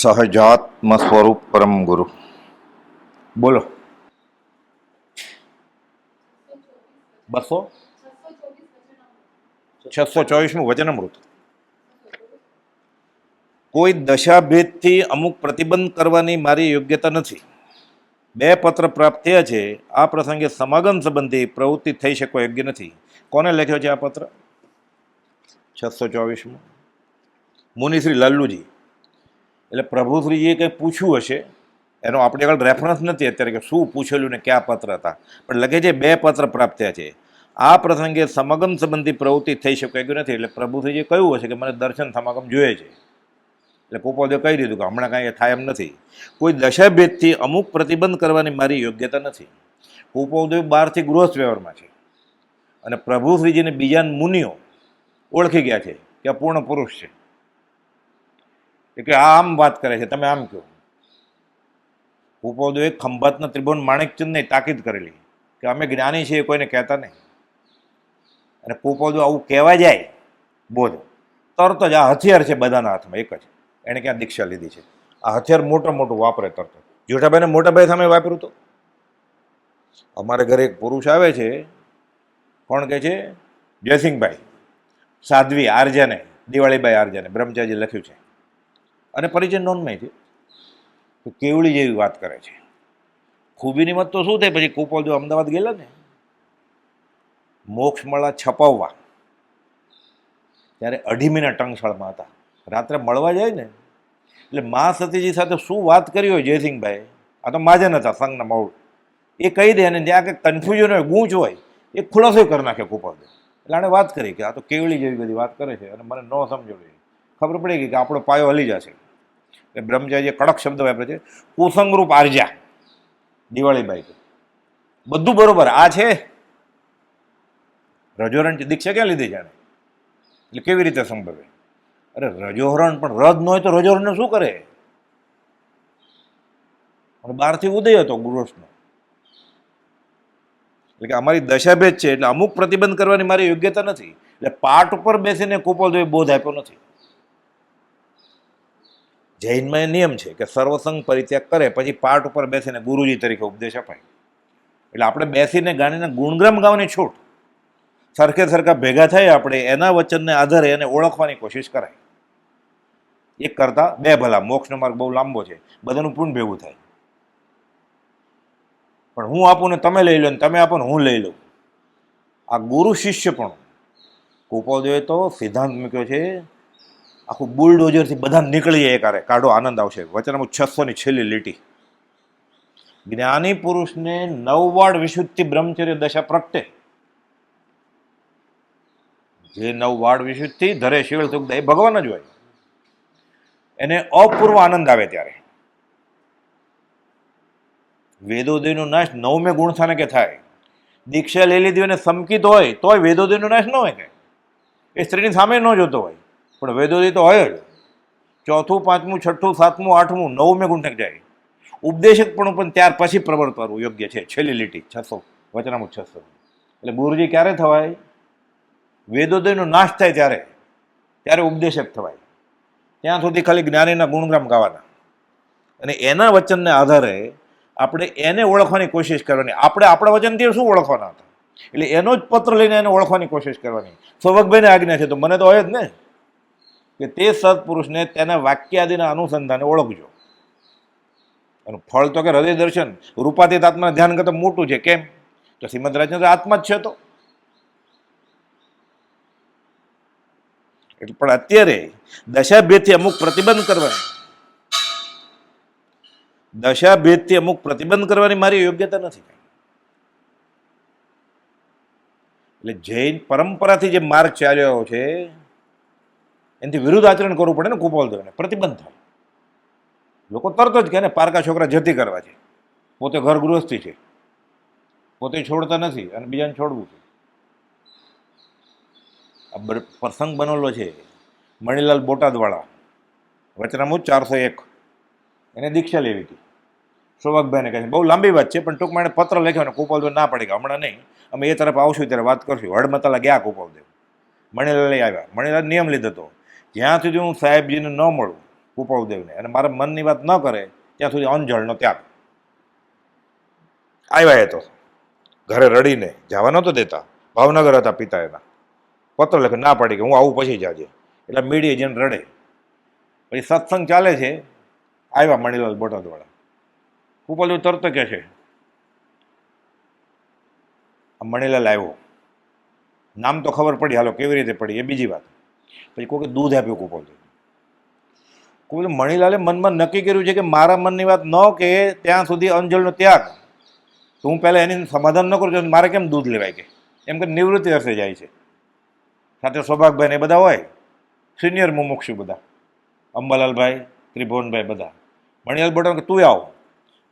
સહજાત્મ સ્વરૂપ પરમ ગુરુ. બોલો. બસો? છસો ચોવીસમું વચનામૃત. કોઈ દશાભેદથી અમુક પ્રતિબંધ કરવાની મારી યોગ્યતા નથી. બે પત્ર પ્રાપ્ત થયા છે. આ પ્રસંગે સમાગમ સંબંધી પ્રવૃત્તિ થઈ શકવા યોગ્ય નથી. કોને લખ્યો છે આ પત્ર? છસો ચોવીસમું. મુનિશ્રી લલ્લુજી. એટલે પ્રભુશ્રીજીએ કંઈ પૂછ્યું હશે? એનો આપણી આગળ રેફરન્સ નથી અત્યારે કે શું પૂછેલું ને કયા પત્ર હતા. પણ લગે છે બે પત્ર પ્રાપ્ત થયા છે. આ પ્રસંગે સમાગમ સંબંધી પ્રવૃત્તિ થઈ શકે એવું નથી? એટલે પ્રભુશ્રીજીએ કહ્યું હશે કે મને દર્શન સમાગમ જોઈએ છે. એટલે કુપોદે કહી દીધું કે હમણાં કાંઈ થાય એમ નથી. કોઈ દશાભેદથી અમુક પ્રતિબંધ કરવાની મારી યોગ્યતા નથી. કુપોદેવ બહારથી ગૃહસ્થ વ્યવહારમાં છે. અને પ્રભુશ્રીજીને બીજા મુનિઓ ઓળખી ગયા છે કે અપૂર્ણ પૂર્ણ પુરુષ છે. એ કે આમ વાત કરે છે, તમે આમ કહો. ભૂપોદોએ ખંભાતના ત્રિભુવન માણેકચંદને તાકીદ કરેલી કે અમે જ્ઞાની છીએ, કોઈને કહેતા નહીં. અને કુપોદો આવું કહેવા જાય, બોધ. તરત જ આ હથિયાર છે બધાના હાથમાં, એક જ. એણે ક્યાં દીક્ષા લીધી છે? આ હથિયાર મોટા મોટું વાપરે તરત જેઠાભાઈને મોટાભાઈ સામે વાપર્યું તો? અમારે ઘરે એક પુરુષ આવે છે, કોણ કહે છે? જયસિંહભાઈ. સાધ્વી આરજાને દિવાળીબાઈ આરજાને બ્રહ્મચારી લખ્યું છે. અને પરિચય નોનમય છે, તો કેવડી જેવી વાત કરે છે. ખૂબીની મત તો શું થાય? પછી કુપોલ જો અમદાવાદ ગયેલા ને, મોક્ષ મળા છપાવવા, ત્યારે અઢી મહિના ટંગશાળમાં હતા. રાત્રે મળવા જાય ને, એટલે મા સતીજી સાથે શું વાત કરી હોય જયસિંહભાઈ? આ તો માજન હતા, સંઘના મૌળ એ કહી દે અને ત્યાં કંઈક કન્ફ્યુઝન હોય ગૂંચ હોય, એ ખુલાસો કરી નાખે કુપોલ એટલે આણે વાત કરી કે આ તો કેવડી જેવી બધી વાત કરે છે અને મને ન સમજણ ખબર પડી ગઈ કે આપણો પાયો હલી જશે. એ બ્રહ્મચારીએ કડક શબ્દ વાપરે છે. કુસંગરૂપ આર્જા દિવાળીબાઈ બધું બરોબર. આ છે? રજોરણ દીક્ષા ક્યાં લીધી જાણે? એટલે કેવી રીતે સંભવે? અરે રજોહરણ પણ રદ ન હોય તો રજોહરણ શું કરે? બહારથી ઉદય હતો ગુરુષનો એટલે કે અમારી દશાભેદ છે. એટલે અમુક પ્રતિબંધ કરવાની મારી યોગ્યતા નથી. એટલે પાઠ ઉપર બેસીને કુપોલ બોધ આપ્યો નથી. જૈનમાં નિયમ છે કે સર્વસંગ પરિત્યાગ કરે, પછી પાઠ ઉપર બેસીને ગુરુજી તરીકે ઉપદેશ અપાય. એટલે આપણે બેસીને ગાણીને ગુણગ્રામ ગાવાની છૂટ. સરખે સરખા ભેગા થાય આપણે, એના વચનને આધારે એને ઓળખવાની કોશિશ કરાય. એક કરતાં બે ભલા, મોક્ષનો માર્ગ બહુ લાંબો છે, બધાનું પૂર્ણ ભેગું થાય. પણ હું આપું ને તમે લઈ લો ને તમે આપો ને હું લઈ લઉં. આ ગુરુ શિષ્ય પણ. કુપોદેવે તો સિદ્ધાંત મૂક્યો છે આખું બુલડોઝરથી બધા નીકળી જાય કારે કાઢો, આનંદ આવશે. વચનામાં છસોની છેલ્લી લીટી. જ્ઞાની પુરુષને નવવાડ વિશુદ્ધિ બ્રહ્મચર્ય દશા પ્રગટે. જે નવવાડ વિશુદ્ધિ ધરે, શિવળ સુખ એ ભગવાન જ હોય. એને અપૂર્વ આનંદ આવે ત્યારે. વેદોદયનો નાશ નવમે ગુણ થાને કે થાય? દીક્ષા લઈ લીધી અને સમકિત હોય, તોય વેદોદયનો નાશ ન હોય કે? એ સ્ત્રીની સામે ન જોતો હોય. પણ વેદોદય તો હોય જ. ચોથું, પાંચમું, છઠ્ઠું, સાતમું, આઠમું, નવમે ગુંઠક જાય. ઉપદેશક પણ પણ ત્યાર પછી પ્રવર્તવાનું યોગ્ય છે. છેલ્લી લીટી, છસો, વચનામું છસો. એટલે ગુરુજી ક્યારે થવાય? વેદોદયનો નાશ થાય ત્યારે. ત્યારે ઉપદેશક થવાય. ત્યાં સુધી ખાલી જ્ઞાનીના ગુણગ્રામ ગાવાના. અને એના વચનને આધારે આપણે એને ઓળખવાની કોશિશ કરવાની. આપણે આપણા વચનથી શું ઓળખવાના હતા? એટલે એનો જ પત્ર લઈને એને ઓળખવાની કોશિશ કરવાની. સૌભગભાઈને આજ્ઞા છે. તો મને તો હોય જ ને? કે તે સત્પુરુષને તેના વાક્યાદિના અનુસંધાને ઓળખજો. એનું ફળ તો કે હૃદય દર્શન, રૂપાતીત આત્માના ધ્યાન કરતાં મોટું છે. કેમ? તો શ્રીમદ રાજચંદ્ર આત્મા જ છે તો. એટલે પણ અત્યારે દશાભેદથી અમુક પ્રતિબંધ કરવાની. દશાભેદથી અમુક પ્રતિબંધ કરવાની મારી યોગ્યતા નથી એટલે જૈન પરંપરાથી જે માર્ગ ચાલ્યો છે એનાથી વિરુદ્ધ આચરણ કરવું પડે ને કુપોલ દેવને, પ્રતિબંધ થાય. લોકો તરત જ કહે ને, પારકા છોકરા જતી કરવા છે. પોતે ઘર ગૃહસ્થી છે. પોતે છોડતા નથી અને બીજાને છોડવું છે. આ પ્રસંગ બનેલો છે. મણિલાલ બોટાદવાળા વચનામું ચારસો એક. એને દીક્ષા લેવી હતી. સૌભાગભાઈને કહે છે, બહુ લાંબી વાત છે, પણ ટૂંકમાં એને પત્ર લખ્યો ને કુપાલદેવ ના પડે કે હમણાં નહીં. અમે એ તરફ આવશું ત્યારે વાત કરશું. હળમતાલા ગયા કુપાલદેવ મણિલાલ આવ્યા. મણિલાલ નિયમ લીધો હતો. જ્યાં સુધી હું સાહેબજીને ન મળું કુપાલદેવને અને મારા મનની વાત ન કરે, ત્યાં સુધી અંજળનો ત્યાગ. આવ્યા એ તો. ઘરે રડીને જવા નહોતો દેતા. ભાવનગર હતા પિતા એના પત્ર લખે, ના પાડી કે હું આવું પછી જાજે. એટલે મીડિયા જેને રડે. પછી સત્સંગ ચાલે છે, આવ્યા મણીલાલ બોટાદવાળા. કુપાલદેવ તરત કહે છે મણીલાલ આવ્યો. નામ તો ખબર પડી, હાલો, કેવી રીતે પડી, એ બીજી વાત. પછી કોઈકે દૂધ આપ્યું કુપાલદેવ કોઈ મણીલાલે મનમાં નક્કી કર્યું છે કે મારા મનની વાત ન કે ત્યાં સુધી અંજળનો ત્યાગ. તો હું પહેલાં એની સમાધાન ન કરું છું મારે કેમ દૂધ લેવાય કે? એમ કે નિવૃત્તિ અર્થે જાય છે. સાથે સૌભાગભાઈને એ બધા હોય. સિનિયર મુમુક્ષુ બધા. અંબાલાલભાઈ, ત્રિભુવનભાઈ બધા. મણિલાલ બોટાદ કે તું આવ.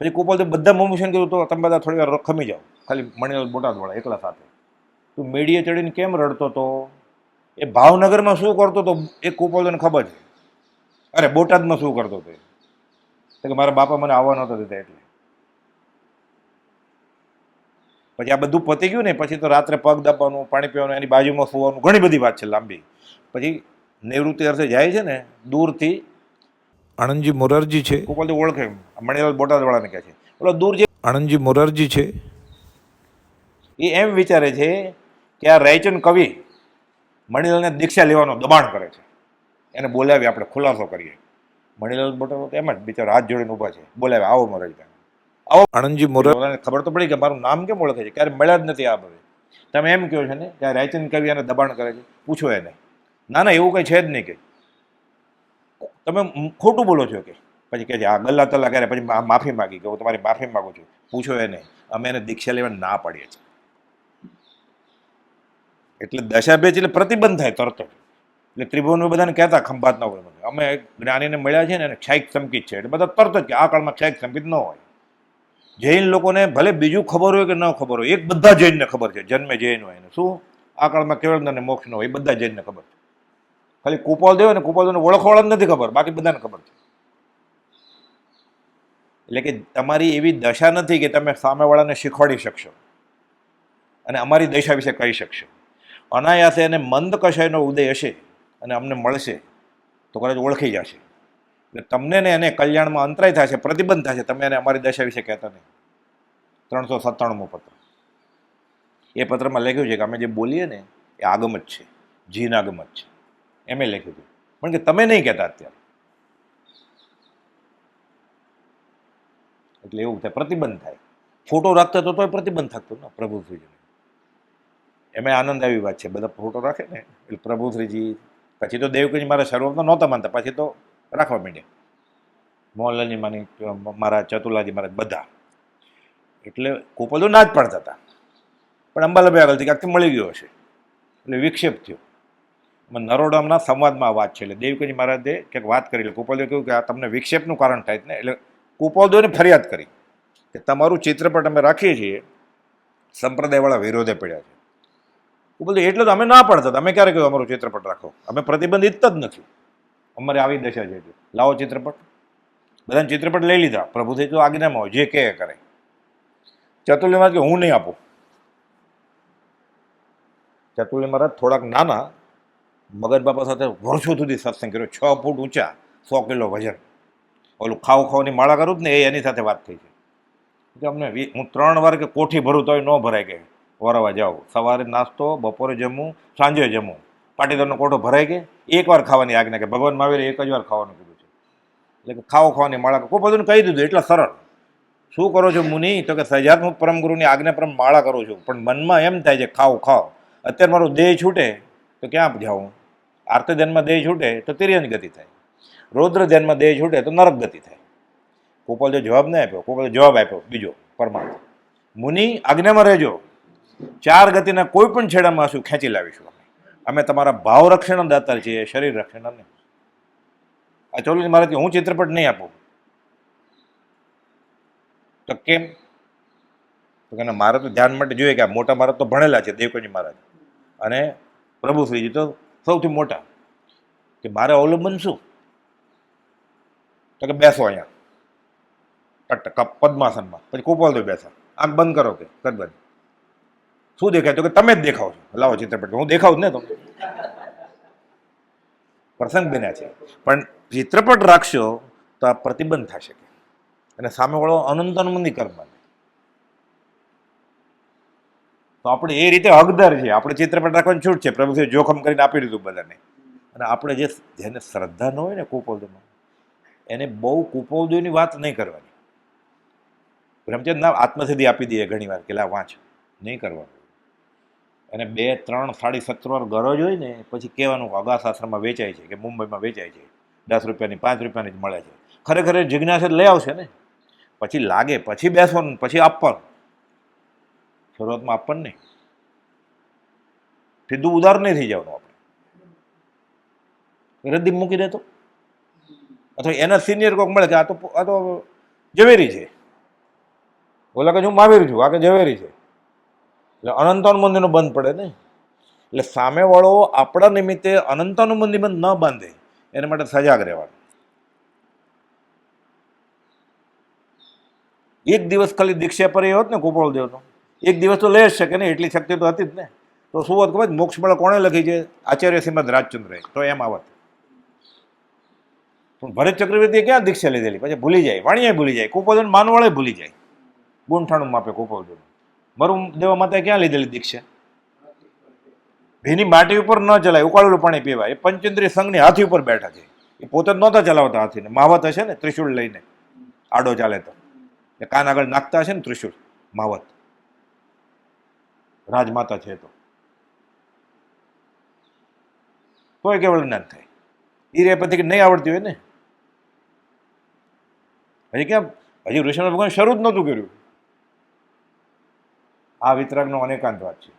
પછી કુપાલ બધા મુમુક્ષુને કીધું, તો તમે બધા થોડી વાર ખમી જાઓ. ખાલી મણિલાલ બોટાદવાળા એકલા સાથે. તું મેડીએ ચડીને કેમ રડતો હતો એ ભાવનગરમાં શું કરતો હતો એ કુપાલને ખબર છે. અરે બોટાદમાં શું કરતો હતો તો કે મારા બાપા મને આવવા નહોતા દીધા એટલે. પછી આ બધું પતી ગયું ને પછી તો રાત્રે પગ દબાવવાનું પાણી પીવાનું એની બાજુમાં સુવાનું ઘણી બધી વાત છે લાંબી. પછી નિવૃત્તિ અર્થે જાય છે ને દૂરથી આણંદજી મોરારજી છે. કુપાલથી ઓળખે મણિલાલ બોટાદવાળાને કહે છે. ઓલો દૂર જે આણંદજી મોરારજી છે. એ એમ વિચારે છે કે આ રાયચંદ કવિ મણિલાલને દીક્ષા લેવાનું દબાણ કરે છે. એને બોલાવી આપણે ખુલાસો કરીએ. મણિલાલ બોટાદ એમ જ બિચારો હાથ જોડીને ઊભા છે. બોલાવે આવો મરજ આણંદજી મોરાર બધાને ખબર તો પડી કે મારું નામ કેમ ઓળખે છે? ક્યારે મળ્યા જ નથી આ બધે. તમે એમ કહો છો ને કે રાયચંદ કવિ એને દબાણ કરે છે? પૂછો એને. ના ના એવું કંઈ છે જ નહીં કે. તમે ખોટું બોલો છો કે. પછી કહે છે આ ગલ્લા તલ્લા કરે પછી માફી માગી. કે હું તમારી માફી માગું છું. પૂછો એને. અમે એને દીક્ષા લેવા ના પાડીએ છીએ. એટલે દશા બે એટલે પ્રતિબંધ થાય તરત એટલે ત્રિભુવનમાં બધાને કહેતા ખંભાત ન હોય અમે જ્ઞાનીને મળ્યા છે ને એને ક્ષાયિક સંકિત છે. એટલે બધા તરત જ કે આ કાળમાં ક્ષાયિક સંકિત ન હોય. જૈન લોકોને ભલે બીજું ખબર હોય કે ન ખબર હોય, એક બધા જૈનને ખબર છે. જન્મે જૈન હોય એને. શું? આ કાળમાં કેવળ મોક્ષ ન હોય, એ બધા જૈનને ખબર છે. ખાલી કુપાલ દેવ ને કુપાલદેવને ઓળખવાળા નથી ખબર, બાકી બધાને ખબર છે. એટલે કે તમારી એવી દશા નથી કે તમે સામેવાળાને શીખવાડી શકશો. અને અમારી દશા વિશે કહી શકશો. અનાયાસે એને મંદ કશાયનો ઉદય હશે અને અમને મળશે, તો કદાચ ઓળખી જશે. એટલે તમને ને એને કલ્યાણમાં અંતરાય થશે, પ્રતિબંધ થશે, તમે એને અમારી દશા વિશે કહેતા નહીં. ત્રણસો સત્તાણુંમો પત્ર. એ પત્રમાં લખ્યું છે કે અમે જે બોલીએ ને, એ આગમ જ છે જીન આગમ જ છે. એમ લખ્યું હતું પણ કે તમે નહીં કહેતા અત્યારે. એટલે એવું થાય, પ્રતિબંધ થાય. ફોટો રાખતા તો પ્રતિબંધ થતો ને, પ્રભુ શ્રીજીને. એમાં આનંદ આવી વાત છે. બધા ફોટો રાખે ને, એટલે પ્રભુશ્રીજી, પછી તો દેવકજી મારા શરૂઆતમાં નહોતા માનતા, પછી તો રાખવા માંડ્યા. મોહનલાલજી માની, મારા ચતુલાજી મારા બધા. એટલે કોપલ ના જ પાડતા હતા. પણ અંબાલાભાઈ આગળથી ક્યાંકથી મળી ગયો હશે? એટલે વિક્ષેપ થયો. નરોડામના સંવાદમાં વાત છે. એટલે દેવકજી મહારાજે ક્યાંક વાત કરી, એટલે કુપાલદેવ કહ્યું કે આ તમને વિક્ષેપનું કારણ થાય ને, એટલે કુપાલદેવને ફરિયાદ કરી કે તમારું ચિત્રપટ અમે રાખીએ છીએ. સંપ્રદાયવાળા વિરોધે પડ્યા છે. કુપાલદેવ એટલે તો અમે ના પાડતા અમે ક્યારે કહ્યું અમારું ચિત્રપટ રાખો? અમે પ્રતિબંધિત જ નથી. અમારે આવી દશા છે લાવો ચિત્રપટ. બધાને ચિત્રપટ લઈ લીધા. પ્રભુથી તો આજ્ઞામાં હોય, જે કહે કરે. કરે મહારાજ કે હું નહીં આપું? ચતુર્લી મહારાજ થોડાક નાના મગજ બાપા સાથે વર્ષો સુધી સત્સંગ કર્યો. છ ફૂટ ઊંચા, સો કિલો વજન. ઓલું ખાવ ખાવાની માળા કરું જ ને, એ એની સાથે વાત થઈ છે. અમને હું ત્રણ વાર કે કોઠી ભરું તોય ન ભરાય કે વરવા જાઓ. સવારે નાસ્તો, બપોરે જમવું, સાંજે જમવું. પાટીદારનો કોઠો ભરાઈ ગયો. એકવાર ખાવાની આજ્ઞા કે ભગવાન મહાવીરે એક જ વાર ખાવાનું કીધું છે. એટલે કે ખાઓ ખાવાની માળા કોઈ બધું કહી દીધું. એટલા સરળ. શું કરો છો મુનિ? તો કે સજાત્મક પરમ ગુરુની આજ્ઞા પરમ માળા કરું છું. પણ મનમાં એમ થાય છે ખાવ ખાવ અત્યારે મારું દેહ છૂટે, તો ક્યાં જાઉં? આર્ત ધ્યાનમાં દેહ છૂટે, તો તિર્યન ગતિ થાય. રૌદ્ર ધ્યાનમાં દેહ છૂટે, તો નરક ગતિ થાય. ગોપાલ જો જવાબ નહીં આપ્યો. ગોપાલે જવાબ આપ્યો બીજો પરમાર્થ. મુનિ, આજ્ઞામાં રહેજો. ચાર ગતિના કોઈ પણ છેડામાં શું ખેંચી લાવીશું અમે અમે તમારા ભાવ રક્ષણ દાતા છીએ, શરીર રક્ષણ નહીં. આ ચોલીસ મારાથી હું ચિત્રપટ નહીં આપું. તો કેમ? તો કે મારે તો ધ્યાન માટે જોઈએ કે આ મોટા મહારાજ તો ભણેલા છે દેવકોજી મહારાજ. અને પ્રભુ શ્રીજી તો સૌથી મોટા. કે મારે અવલંબન શું? તો કે બેસો અહીંયા. પદ્માસનમાં. પછી કોપાલ તો બેસા. આંખ બંધ કરો કે કદ બંધ શું દેખાય? તો કે તમે જ દેખાવ છો. લાવો ચિત્રપટ. હું દેખાવ જ ને તમને? પ્રસંગ બન્યા છે. પણ ચિત્રપટ રાખશો તો આ પ્રતિબંધ થશે અને સામેવાળો અનંતનમંદી કર્મ બને. તો આપણે એ રીતે હકદાર છે આપણે ચિત્રપટ રાખવાની છૂટ છે. પ્રભુએ જોખમ કરીને આપી દીધું બધાને. અને આપણે જે જેને શ્રદ્ધા ન હોય ને કુપોદમાં એને બહુ કુપોદની વાત નહીં કરવાની. બ્રહ્મચંદ ના આત્મસિદ્ધિ આપી દઈએ ઘણી વાર કે લા, વાંચ. નહીં કરવાનું. અને બે, ત્રણ સાડી સત્તર ગરજ હોય ને, પછી કહેવાનું કે અગાશાસ્ત્રમાં વેચાય છે, કે મુંબઈમાં વેચાય છે. દસ રૂપિયાની, પાંચ રૂપિયાની જ મળે છે. ખરેખર જિજ્ઞાસા લઈ આવશે ને. પછી લાગે, પછી બેસવાનું પછી આપવાનું. શરૂઆતમાં આપવાનું નહીં. સીધું ઉધાર નહીં થઈ જવાનું આપણે. રદ્દી મૂકી દેતો અથવા એના સિનિયર કોઈક મળે કે આ તો આ તો ઝવેરી છે. ઓલા કે હું માવેરી છું, આ કે ઝવેરી છે. એટલે અનંતાનુબંધીનો બંધ પડે ને એટલે સામેવાળો આપણા નિમિત્તે અનંતાનુબંધી બંધ ન બાંધે, એના માટે સજાગ રહેવાનું. એક દિવસ ખાલી દીક્ષા પર હોત ને ગોપાળ દેવનો, એક દિવસ તો લઈ જ શકે ને, એટલી શક્તિ તો હતી જ ને. તો શું હોત ખબર, મોક્ષ મળે કોણે લખી છે? આચાર્ય શ્રીમદ રાજચંદ્ર તો એમ આવત પણ ભરત ચક્રવર્તીએ ક્યાં દીક્ષા લીધેલી? પછી ભૂલી જાય વાણિયા ભૂલી જાય કુપોદન માનવાળે ભૂલી જાય. ગુંઠાણું માપે કુપોદન મરું દેવા માતાએ ક્યાં લીધેલી દીક્ષા? ભીની માટી ઉપર ન ચલાય ઉકાળેલું પાણી પીવાય. એ પંચેન્દ્રિય સંઘની હાથી ઉપર બેઠા છે. એ પોતે નહોતા ચલાવતા હાથીને. માવત હશે ને ત્રિશુળ લઈને. આડો ચાલે તો. એ કાન આગળ નાખતા હશે ને ત્રિશુળ, માવત. રાજમાતા છે તો. તોય કેવળ જ્ઞાન થાય. એ રે પછી નહીં આવડતી હોય ને. હજી કેમ? હજી ઋષિ ભગવાન શરૂ જ નહોતું કર્યું. આ વિતરાગનો અનેકાંત વાત છે.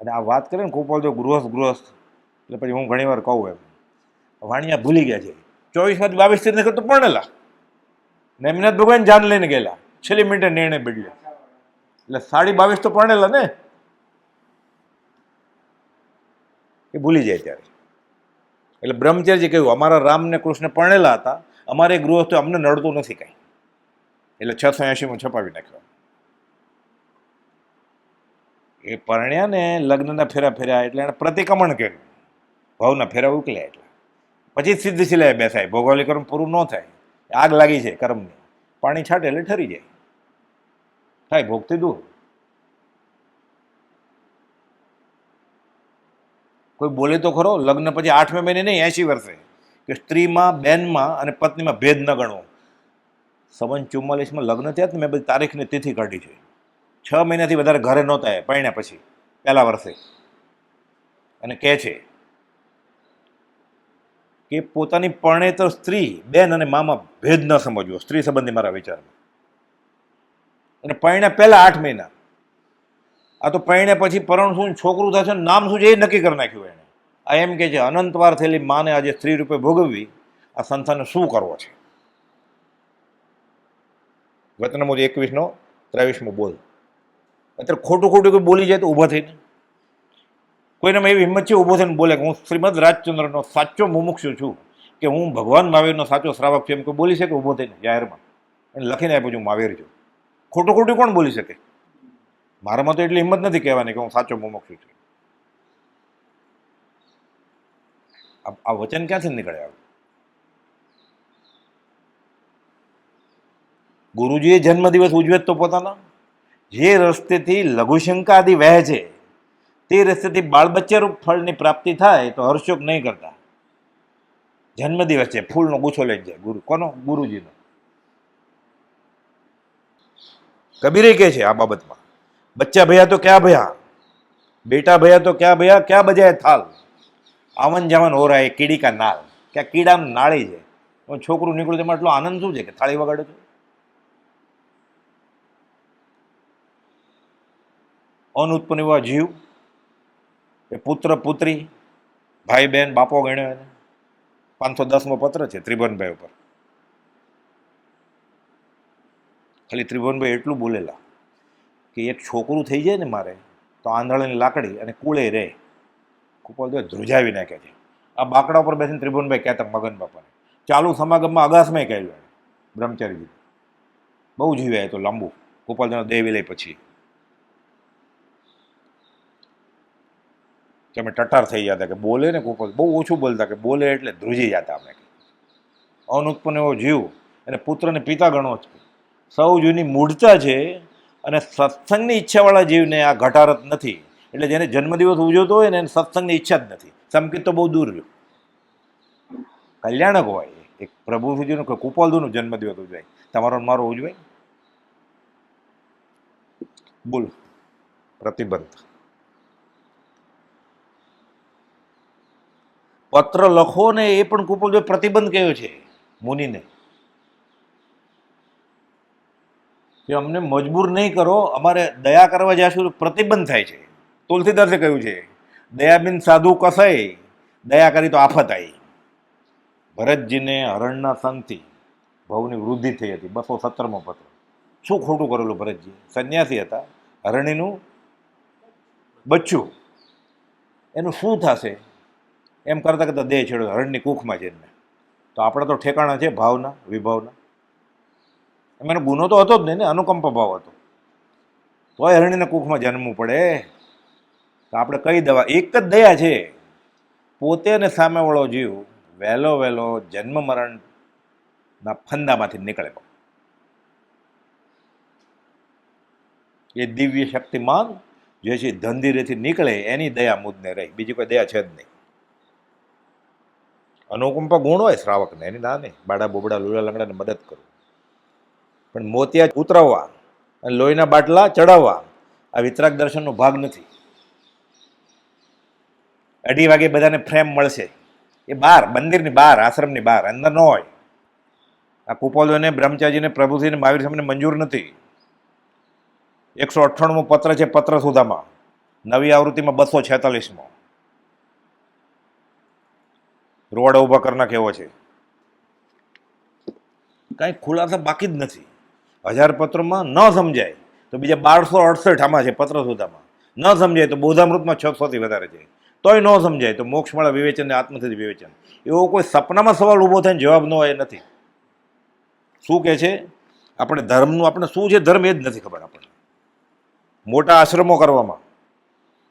અને આ વાત કરે ને કોપાલ જો ગૃહસ્થ ગૃહસ્થ. એટલે પછી હું ઘણી વાર કહું એમ. વાણિયા ભૂલી ગયા છે. ચોવીસમાંથી બાવીસથી તો પરણેલા. ને એમનાથ ભગવાન જાન લઈને ગયેલા. છેલ્લી મિનિટે નિર્ણય બદલ્યો. એટલે સાડી બાવીસ તો પરણેલા ને? એ ભૂલી જાય ત્યારે. એટલે બ્રહ્મચર્યજી કહ્યું, અમારા રામ ને કૃષ્ણ પરણેલા હતા. અમારે ગૃહસ્થ અમને નડતું નથી કાંઈ. એટલે છસો એંશીમાં છપાવી નાખ્યો. એ પરણ્યા ને લગ્નના ફેરા ફેર્યા એટલે એને પ્રતિક્રમણ કર્યું. ભાવના ફેરા ઉકલ્યા એટલે. પછી સિદ્ધ શિલાએ બેસાય ભૌગોલિક કર્મ પૂરું ન થાય. આગ લાગી છે કર્મની. પાણી છાંટે એટલે ઠરી જાય. થાય ભોગથી દૂર. કોઈ બોલે તો ખરો, લગ્ન પછી આઠમે મહિને નહીં, એંશી વર્ષે. કે સ્ત્રીમાં, બેનમાં અને પત્નીમાં ભેદ ન ગણવો સંવન ચુમ્માલીસમાં લગ્ન થયા મેં બધી તારીખની તિથિ કાઢી છે. છ મહિનાથી વધારે ઘરે નહોતા પરણ્યા પછી, પહેલા વર્ષે. અને કહે છે કે પોતાની પરણેતર સ્ત્રી, બેન અને મામા ભેદ ન સમજવો, સ્ત્રી સંબંધી મારા વિચારમાં. અને પરણ્યા પહેલા આઠ મહિના. આ તો પરણ્યા પછી પરણ શું, છોકરું થશે નામ શું છે એ નક્કી કરી નાખ્યું એણે. આ એમ કે છે અનંતવાર થયેલી માને આજે સ્ત્રી રૂપે ભોગવવી, આ સંસ્થાને શું કરવો છે? વતનમોદ એકવીસનો ત્રેવીસમો બોલ. અત્યારે ખોટું ખોટું કોઈ બોલી જાય તો ઊભા થઈને. કોઈનામાં એવી હિંમત છે, ઊભો થઈને બોલે કે હું શ્રીમદ રાજચંદ્રનો સાચો મુમુક્ષુ છું કે હું ભગવાન મહાવીરનો સાચો શ્રાવક છું એમ કોઈ બોલી શકે ઊભો થઈને જાહેરમાં? એને લખીને આપ્યું છું મહાવીર છું. ખોટું ખોટું કોણ બોલી શકે? મારામાં તો એટલી હિંમત નથી કહેવાની કે હું સાચો મુમુક્ષુ છું. આ વચન ક્યાંથી નીકળે આવ્યું ગુરુજીએ જન્મદિવસ ઉજવે તો પોતાના. જે રસ્તેથી લઘુશંકા આદિ વહે છે, તે રસ્તેથી બાળ બચ્ચારૂપ ફળની પ્રાપ્તિ થાય તો હર્ષોક નહીં કરતા. જન્મદિવસ છે, ફૂલનો ગુચ્છો લઈ જાય. ગુરુ, કોનો? ગુરુજીનો. કબીરે કહે છે આ બાબતમાં, બચ્ચા ભયા તો ક્યાં ભયા? બેટા ભયા તો ક્યાં ભયા? ક્યાં બજાય થાલ? આવન જાવન રહા એ કીડી કા નાળ ક્યાં કીડામાં નાળી છે. છોકરું નીકળ્યું તેમાં એટલો આનંદ શું છે કે થાળી વગાડે છે? અનુત્પન્ન એવા જીવ એ પુત્ર, પુત્રી, ભાઈ બહેન બાપો ગણ્યો એને. પાંચસો દસમો પત્ર છે ત્રિભુવનભાઈ ઉપર. ખાલી ત્રિભુવનભાઈ એટલું બોલેલા કે એક છોકરું થઈ જાય ને મારે, તો આંધળાની લાકડી અને કુળે રહે કુપોલ તો ધ્રુજાવી નાખે છે. આ બાકડા ઉપર બેસીને ત્રિભુવનભાઈ કહેતા મગન બાપાને, ચાલુ સમાગમમાં અગાસમાં કહેલું બ્રહ્મચારીજી બહુ જીવ્યા એ તો લાંબુ. ગોપાલજીનો દેવી લઈ પછી. કે અમે ટટાર થઈ જતા કે બોલે ને કુપોલ બહુ ઓછું બોલતા કે બોલે એટલે ધ્રુજી જતા અમે. અનુત્પન્ન એવો જીવ અને પુત્રને પિતા ગણો છે. સૌ જૂની મૂળતા છે અને સત્સંગની ઈચ્છાવાળા જીવને આ ઘટારત નથી. એટલે જેને જન્મદિવસ ઉજવતો હોય ને એને સત્સંગની ઈચ્છા જ નથી. સંકિત તો બહુ દૂર રહ્યું. કલ્યાણક હોય. એક પ્રભુ સુધીનો કોઈ કુપાલદુનો જન્મદિવસ ઉજવાય. તમારો મારો ઉજવાય? બોલ. પ્રતિબંધ. પત્ર લખો ને એ પણ કુપાલદુએ પ્રતિબંધ કયો છે મુનિને? કે અમને મજબૂર નહીં કરો, અમારે દયા કરવા સુધી પ્રતિબંધ થાય છે. તુલસીદાસે કહ્યું છે, દયાબિન સાધુ કસાય, દયા કરી તો આફત આવી ભરતજીને હરણના સંગથી ભવની વૃદ્ધિ થઈ હતી, બસો સત્તરમો પત્ર. શું ખોટું કરેલું ભરતજી? સંન્યાસી હતા, હરણીનું બચ્ચું. એનું શું થશે? એમ કરતાં કરતાં દેહ છેડ્યો હરણની કૂખમાં જઈને. તો આપણા તો ઠેકાણા છે, ભાવના, વિભાવના. એમ એનો ગુનો તો હતો જ નહીં ને, અનુકંપ ભાવ હતો. તોય હરણીને કૂખમાં જન્મવું પડે. તો આપણે કઈ દવા? એક જ દયા છે. પોતે અને સામેવાળો જીવ વહેલો વહેલો જન્મ મરણના ફંદામાંથી નીકળે એ દિવ્ય શક્તિમાન જે છે ધંધીરેથી નીકળે, એની દયા મુદને રહી. બીજી કોઈ દયા છે જ નહીં. અનુકંપા ગુણ હોય શ્રાવકને, એની ના નહીં બાડા બોબડા લુલા લંગડાને મદદ કરું. પણ મોતિયા ઉતરાવવા અને લોહીના બાટલા ચડાવવા, આ વિતરાગ દર્શનનો ભાગ નથી. અઢી વાગે બધાને ફ્રેમ મળશે. એ બહાર મંદિરની બહાર આશ્રમની બહાર અંદર ન હોય. આ કુપોલોને બ્રહ્મચારીને, પ્રભુજીને, મહાવીર સ્વામીને મંજૂર નથી. એકસો અઠ્ઠાણુંમો પત્ર છે પત્ર સુધામાં. નવી આવૃત્તિમાં બસો છેતાલીસમો. રોડ ઊભા કરી નાખે છે. કાંઈ ખુલાસા બાકી જ નથી. હજાર પત્રોમાં ન સમજાય તો બીજા બારસો અડસઠ આમાં છે પત્ર સુધામાં ન સમજાય તો બોધામૃતમાં છસોથી વધારે છે. તોય ન સમજાય તો મોક્ષમાળા વિવેચન ને આત્મસિદ્ધ વિવેચન. એવો કોઈ સપનામાં સવાલ ઊભો થઈને જવાબ ન હોય નથી. શું કહે છે? આપણે ધર્મનું, આપણે શું છે ધર્મ એ જ નથી ખબર આપણને. મોટા આશ્રમો કરવામાં,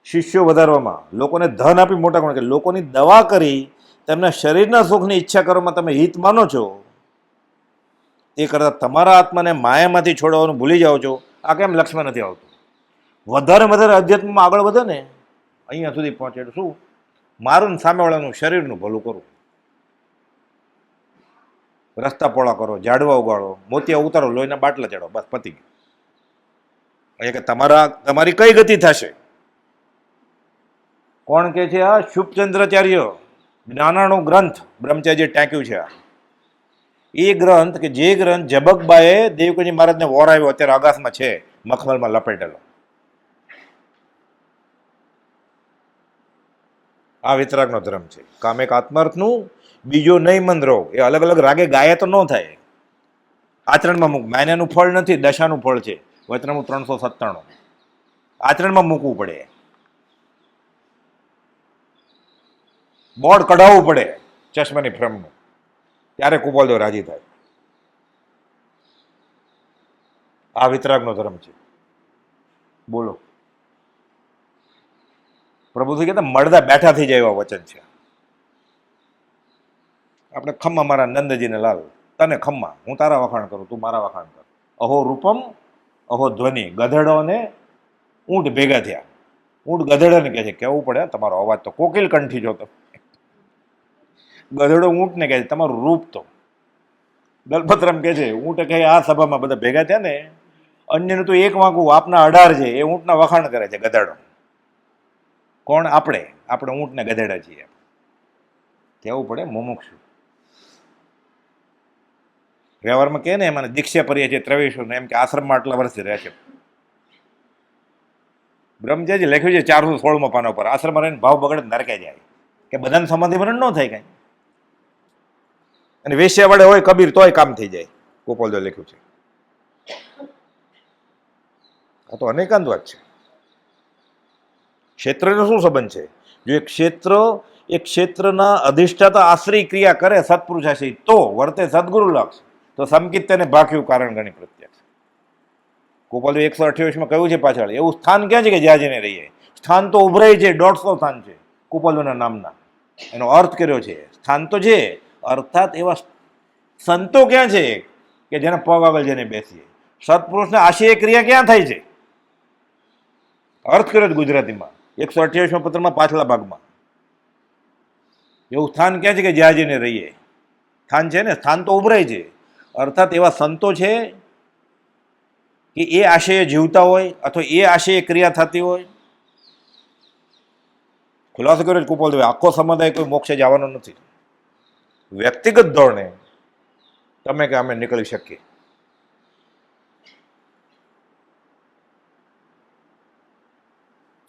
શિષ્યો વધારવામાં, લોકોને ધન આપી મોટા ગુણ લોકોની દવા કરી તેમના શરીરના સુખની ઈચ્છા કરવામાં તમે હિત માનો છો એ કરતાં તમારા આત્માને માયામાંથી છોડવાનું ભૂલી જાઓ છો. આ કેમ લક્ષ્યમાં નથી આવતું? વધારે વધારે અધ્યાત્મમાં આગળ વધે ને, અહીંયા સુધી પહોંચે શું? મારું સામેવાળાનું શરીરનું ભલું કરું. રસ્તા પોળા કરો, ઝાડવા ઉગાડો, મોતિયા ઉતારો, લોહીના બાટલા ચડો, બસ પતી ગયું. કે તમારા, તમારી કઈ ગતિ થશે? કોણ કે છે આ શુભચંદ્રાચાર્ય? જ્ઞાનાનો ગ્રંથ બ્રહ્મચાર્ય ટાંક્યું છે. એ ગ્રંથ કે જે ગ્રંથ જબકબાએ દેવકજી મહારાજને વોરાવ્યો અત્યારે આગાસમાં છે, મખમલમાં લપેટેલો. આ વિતરાગનો ધર્મ છે. કામ એક આત્માર્થનું, બીજો નહીં મંદ એ અલગ અલગ રાગે ગાય તો ન થાય. આચરણમાં મૂક. માયનાનું ફળ નથી, દશાનું ફળ છે. વચનામું ત્રણસો સત્તાણું. આચરણમાં મૂકવું પડે. બોર્ડ કઢાવવું પડે ચશ્માની ફ્રેમનું. ત્યારે કુપાલદેવ રાજી થાય. આ વિતરાગનો ધર્મ છે. બોલો. પ્રભુજી કહેતા મળતા બેઠા થઈ જાય એવા વચન છે. આપણે ખમ્મા મારા નંદજીને લાવ તને ખમ્મા, હું તારા વખાણ કરું, તું મારા વખાણ કર. અહો રૂપમ, અહો ધ્વનિ ગધેડો અને ઊંટ ભેગા થયા. ઊંટ ગધેડાને કહે છે, કહેવું પડે, તમારો અવાજ તો કોકિલ કંઠી જો તો ગધેડો ઊંટને કહે છે, તમારું રૂપ તો. દલપતરામ કહે છે, ઊંટ કહે, આ સભામાં બધા ભેગા થયા ને, અન્યનું તો એક વાંકું આપના અઢાર છે, એ ઊંટના વખાણ કરે છે ગધેડો. કોણ? આપણે? આપણે ઊંટને ગધેડા છીએ. કહેવું પડે મુમુક્ષુ વ્યવહારમાં કહે ને એમાં દીક્ષા પર્યા છે, ત્રવેશો એમ કે આશ્રમમાં આટલા વર્ષથી રહે છે. બ્રહ્મચારી લખ્યું છે, ચારસો સોળમાં પાના ઉપર, આશ્રમમાં રહીને ભાવ બગડે નરકે જાય. કે બધાને સમાધિ મરણ ન થાય કાંઈ. અને વેશ્યા વડે હોય કબીર તોય કામ થઈ જાય. ગોપાલદેવ લખ્યું છે. આ તો અનેકાંત વાત છે. ક્ષેત્રનો શું સંબંધ છે? જો એક ક્ષેત્ર એ ક્ષેત્રના અધિષ્ઠાતા આશ્રય ક્રિયા કરે સત્પુરુષાશી તો વર્તે સદગુરુ લક્ષ તો સમકિત તેને ભાખ્યું કારણ ગણી પ્રત્યક્ષ ગોપાલદેવ એકસો અઠ્યાવીસમાં કહ્યું છે પાછળ, એવું સ્થાન ક્યાં છે કે જ્યાં જઈને રહીએ? સ્થાન તો ઉભરાય છે, દોઢસો સ્થાન છે કુપલોના નામના. એનો અર્થ કર્યો છે, સ્થાન તો છે અર્થાત એવા સંતો ક્યાં છે કે જેના પગ આગળ જઈને બેસીએ. સત્પુરુષના આશય ક્રિયા ક્યાં થાય છે? અર્થ કર્યો છે ગુજરાતીમાં. એકસો અઠ્યાવીસમાં પત્રમાં પાછલા ભાગમાં. એવું સ્થાન ક્યાં છે કે જ્યાં જઈને રહીએ? સ્થાન છે ને? સ્થાન તો ઉભરાય છે. અર્થાત એવા સંતો છે કે એ આશયે જીવતા હોય અથવા એ આશયે ક્રિયા થતી હોય. ખુલાસો કર્યો કુપોલ આખો સમુદાય કોઈ મોક્ષે જવાનો નથી. વ્યક્તિગત ધોરણે તમે કે અમે નીકળી શકીએ?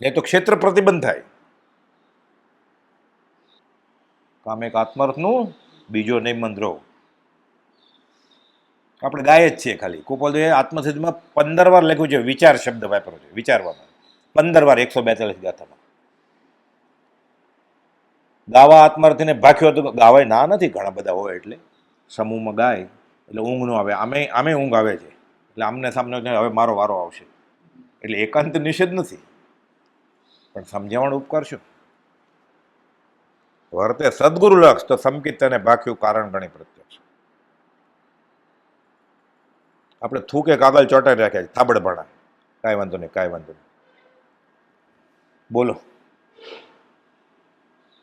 એ તો ક્ષેત્ર પ્રતિબંધ થાય. કામ એક આત્મર્થનું, બીજો નહીં મંદ્રો આપણે ગાય જ છીએ ખાલી. કુપોલ આત્મસિદ્ધિમાં પંદર વાર લખ્યું છે, વિચાર શબ્દ વાપર્યો છે, વિચારવામાં. પંદર વાર, એકસો બેતાલીસ ગાથામાં. ગાવા આત્માર્થીને ભાખ્યો હતો. ગાવાય ના નથી ઘણા બધા હોય એટલે. સમૂહમાં ગાય, એટલે ઊંઘ નો આવે. આમે આમે ઊંઘ આવે છે. એટલે આમને સામને હવે મારો વારો આવશે. એટલે એકાંત નિષેધ નથી. પણ સમજાવણ ઉપકારશો. વર્તે સદગુરુ લક્ષ તો સમકિત અને ભાખ્યું કારણ ગણી પ્રત્યક્ષ. આપણે થૂકે કાગળ ચોંટાઈ રાખ્યા છે. થાબડ કાંઈ વાંધો નહીં, કાંઈ વાંધો નહીં. બોલો.